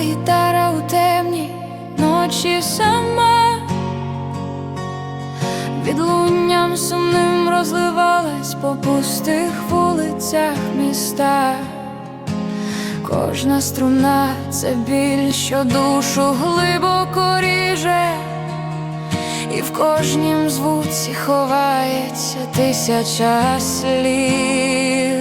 гітара у темній ночі сама, відлунням сумним розливалась по пустих вулицях міста. Кожна струна це біль, що душу глибоко ріже, і в кожнім звуці ховається тисяча сліз.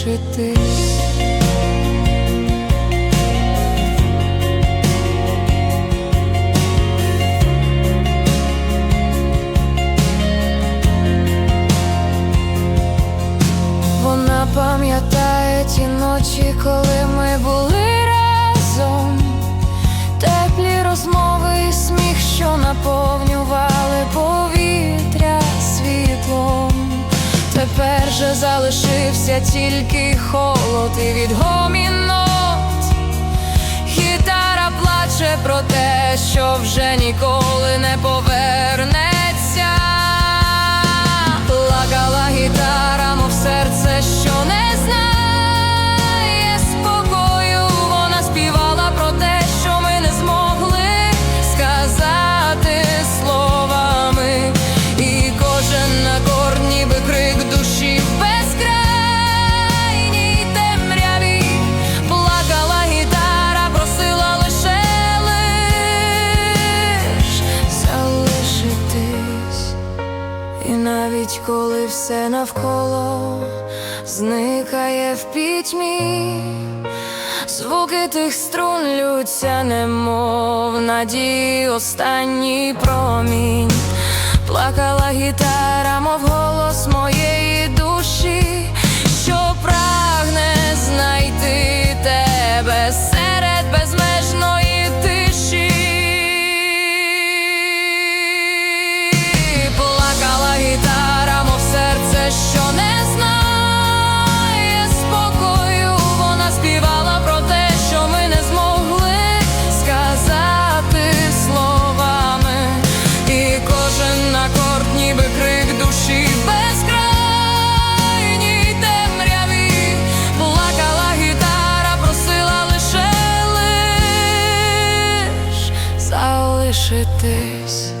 Залишитись. Вона пам'ятає ті ночі, коли ми були Тепер же залишився тільки холод і відгомінот. Гітара плаче про те, що вже ніколи не повернеться. І навіть коли все навколо зникає в пітьмі, звуки тих струн лються, немов надії останній промінь. Плакала гітара, залишитись.